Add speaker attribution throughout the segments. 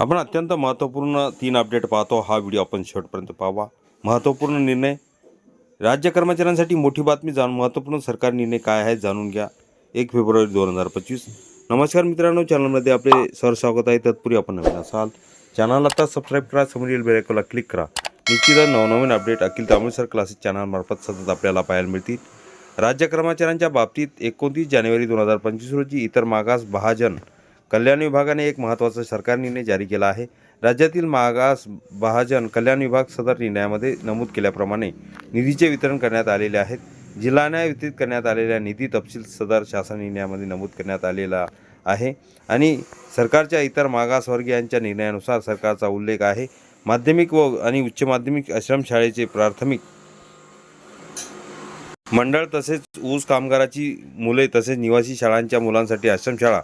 Speaker 1: आपण अत्यंत महत्त्वपूर्ण तीन अपडेट पाहतो. हा व्हिडिओ आपण शेवटपर्यंत पाहावा. महत्त्वपूर्ण निर्णय. राज्य कर्मचाऱ्यांसाठी मोठी बातमी जाणून महत्त्वपूर्ण सरकार निर्णय काय आहे जाणून घ्या. एक फेब्रुवारी दोन हजार पंचवीस. नमस्कार मित्रांनो चॅनलमध्ये आपले सर स्वागत आहे. तत्पूर्वी आपण नवीन असाल चॅनल आता सबस्क्राईब करा समोरील बेलायकोला क्लिक करा. निश्चितच नवनवीन update Akhil Tamil sir classes चॅनलमार्फत सतत आपल्याला पाहायला मिळतील. राज्य कर्मचाऱ्यांच्या बाबतीत एकोणतीस जानेवारी दोन हजार पंचवीस रोजी इतर मागास महाजन कल्याण विभागाने एक महत्त्वाचा सरकार निर्णय जारी केला आहे. राज्यातील मागास भाजन कल्याण विभाग सदर निर्णयामध्ये नमूद केल्याप्रमाणे निधीचे वितरण करण्यात आलेले आहेत. जिल्हान्याय वितरित करण्यात आलेल्या निधी तपशील सदर शासन निर्णयामध्ये नमूद करण्यात आलेला आहे आणि सरकारच्या इतर मागासवर्गीयांच्या निर्णयानुसार सरकारचा उल्लेख आहे. माध्यमिक व आणि उच्च माध्यमिक आश्रमशाळेचे प्राथमिक मंडळ तसेच ऊस कामगाराची मुले तसेच निवासी शाळांच्या मुलांसाठी आश्रमशाळा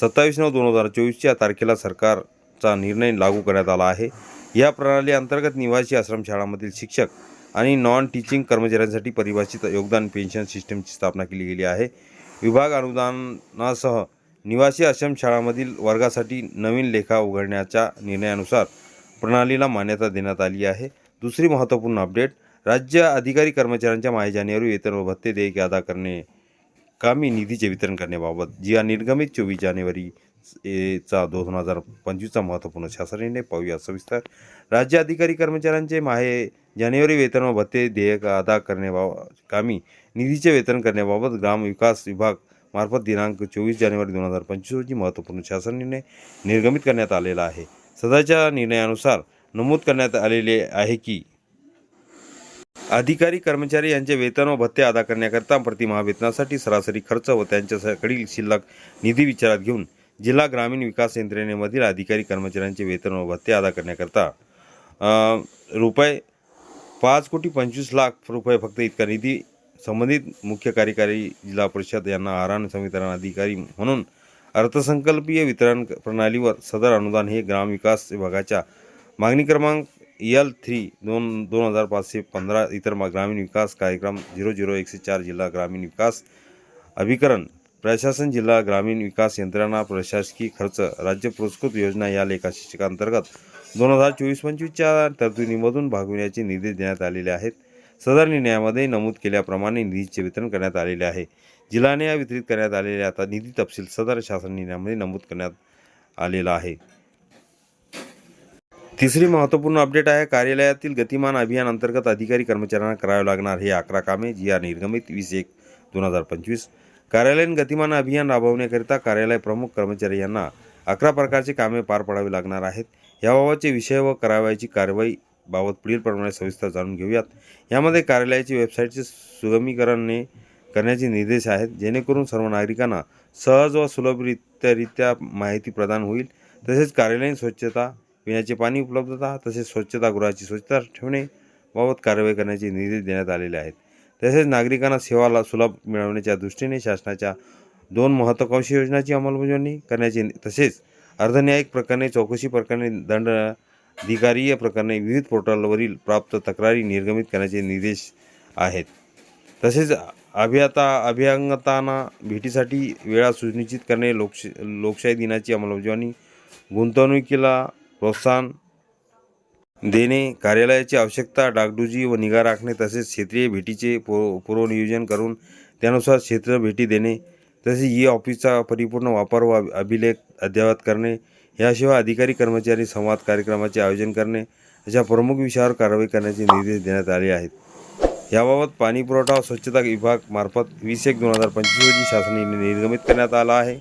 Speaker 1: सत्तावीस नऊ दोन हजार चोवीसच्या तारखेला सरकारचा निर्णय लागू करण्यात आला आहे. या प्रणाली अंतर्गत निवासी आश्रमशाळांमधील शिक्षक आणि नॉन टीचिंग कर्मचाऱ्यांसाठी परिभाषित योगदान पेन्शन सिस्टमची स्थापना केली गेली आहे. विभाग अनुदानासह निवासी आश्रमशाळांमधील वर्गासाठी नवीन लेखा उघडण्याच्या निर्णयानुसार प्रणालीला मान्यता देण्यात आली आहे. दुसरी महत्त्वपूर्ण अपडेट राज्य अधिकारी कर्मचाऱ्यांच्या माहे जानेवारी वेतन व भत्ते देयके अदा करणे कामी निधीचे वितरण करण्याबाबत जी या निर्गमित चोवीस जानेवारी चा दोन हजार पंचवीसचा महत्त्वपूर्ण शासन निर्णय पाहूया. सविस्तर राज्य अधिकारी कर्मचाऱ्यांचे माहे जानेवारी वेतन व भत्ते देयक अदा करण्याबाबत कामी निधीचे वेतन करण्याबाबत ग्रामविकास विभाग मार्फत दिनांक चोवीस जानेवारी दोन हजार पंचवीस रोजी महत्त्वपूर्ण शासन निर्णय निर्गमित करण्यात आलेला आहे. सदाच्या निर्णयानुसार नमूद करण्यात आलेले आहे की अधिकारी कर्मचारी यांचे वेतन व भत्ते अदा करण्याकरता प्रतिमाह वेतनासाठी सरासरी खर्च व त्यांच्याकडील शिल्लक निधी विचारात घेऊन जिल्हा ग्रामीण विकास यंत्रणेमधील अधिकारी कर्मचाऱ्यांचे वेतन व भत्ते अदा करण्याकरता रुपये पाच कोटी पंचवीस लाख रुपये फक्त इतका निधी संबंधित मुख्य कार्यकारी जिल्हा परिषद यांना आरान संवितरण अधिकारी म्हणून अर्थसंकल्पीय वितरण प्रणालीवर सदर अनुदान हे ग्रामविकास विभागाच्या मागणी क्रमांक एल थ्री दोन दोन हजार पाचशे पंधरा इतर मा- ग्रामीण विकास कार्यक्रम झिरो झिरो एकशे चार जिल्हा ग्रामीण विकास अभिकरण प्रशासन जिल्हा ग्रामीण विकास यंत्रणा प्रशासकीय खर्च राज्य पुरस्कृत योजना या लेखा शिक्षकांतर्गत दोन हजार चोवीस पंचवीसच्या तरतुदीमधून भागविण्याचे निर्देश देण्यात आलेले आहेत. सदर निर्णयामध्ये नमूद केल्याप्रमाणे निधीचे वितरण करण्यात आलेले आहे. जिल्हाने या वितरित करण्यात आलेल्या आता निधी तपशील सदर शासन निर्णयामध्ये नमूद करण्यात आलेला आहे. तिसरी महत्त्वपूर्ण अपडेट आहे कार्यालयातील गतिमान अभियान अंतर्गत अधिकारी कर्मचाऱ्यांना करावे लागणार हे अकरा कामे जी या निर्गमित वीस एक दोन हजार पंचवीस. कार्यालयीन गतिमान अभियान राबवण्याकरिता कार्यालय प्रमुख कर्मचारी यांना अकरा प्रकारची कामे पार पाडावी लागणार आहेत. याबाबतचे विषय व करावयाची कारवाई बाबत पुढील प्रमाणे सविस्तर जाणून घेऊयात. यामध्ये कार्यालयाची वेबसाईटचे सुगमीकरणे करण्याचे निर्देश आहेत जेणेकरून सर्व नागरिकांना सहज व सुलभरित्यारित्या माहिती प्रदान होईल. तसेच कार्यालयीन स्वच्छता पिण्याचे पाणी उपलब्धता तसेच स्वच्छतागृहाची स्वच्छता ठेवणे बाबत कारवाई करण्याचे निर्देश देण्यात आलेले आहेत. तसेच नागरिकांना सेवाला सुलभ मिळवण्याच्या दृष्टीने शासनाच्या दोन महत्त्वाकांक्षी योजनांची अंमलबजावणी करण्याचे तसेच अर्धन्यायिक प्रकरणे चौकशी प्रकरणे दंड अधिकारीय प्रकरणे विविध पोर्टलवरील प्राप्त तक्रारी निर्गमित करण्याचे निर्देश आहेत. तसेच अभियता अभियंगतांना भेटीसाठी वेळा सुनिश्चित करणे लोकश लोकशाही दिनाची अंमलबजावणी गुंतवणुकीला प्रोत्साहन देणे कार्यालयाची आवश्यकता डागडुजी व निगा राखणे तसेच क्षेत्रीय भेटीचे पू पूर्वनियोजन करून त्यानुसार क्षेत्र भेटी देणे तसेच ई ऑफिसचा परिपूर्ण वापर व अभिलेख अद्ययावत करणे याशिवाय अधिकारी कर्मचारी संवाद कार्यक्रमाचे आयोजन करणे अशा प्रमुख विषयावर कारवाई करण्याचे निर्देश देण्यात आले आहेत. याबाबत पाणी पुरवठा व स्वच्छता विभाग मार्फत वीस एक दोन हजार पंचवीस रोजी शासनाने निर्गमित करण्यात आला आहे.